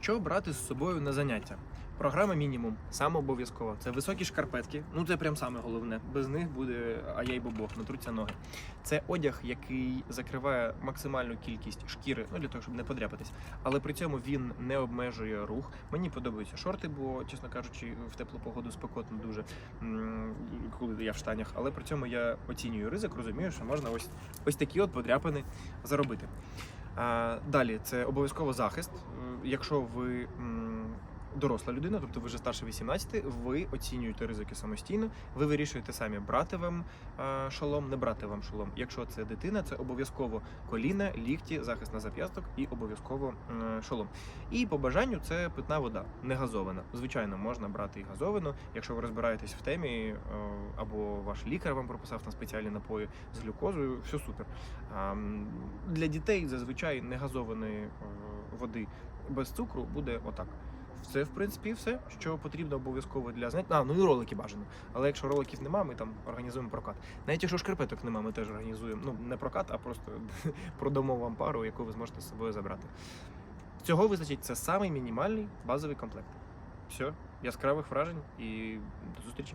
Що брати з собою на заняття? Програма мінімум, саме обов'язково. Це високі шкарпетки. Ну це прям саме головне. Без них буде ай бобох, натруться ноги. Це одяг, який закриває максимальну кількість шкіри, ну для того, щоб не подряпатись. Але при цьому він не обмежує рух. Мені подобаються шорти, бо, чесно кажучи, в теплу погоду спекотно дуже, коли я в штанях. Але при цьому я оцінюю ризик, розумію, що можна ось ось такі от подряпини заробити. А, далі це обов'язково захист. Е, Якщо ви доросла людина, тобто ви вже старше 18, ви оцінюєте ризики самостійно, ви вирішуєте самі брати вам е, шолом, не брати вам шолом. Якщо це дитина, це обов'язково коліна, лікті, захист на зап'ясток і обов'язково е, шолом. І по бажанню це питна вода, не газована. Звичайно, можна брати і газовану, якщо ви розбираєтесь в темі, е, або ваш лікар вам прописав на спеціальні напої з глюкозою, все супер. Для дітей зазвичай негазованої е, води без цукру буде отак. Це, в принципі, все, що потрібно обов'язково для знань. А, ну і ролики бажано. Але якщо роликів нема, ми там організуємо прокат. Навіть якщо шкарпеток нема, ми теж організуємо. Ну, не прокат, а просто продамо вам пару, яку ви зможете з собою забрати. Цього визначить це самий мінімальний базовий комплект. Все, яскравих вражень і до зустрічі.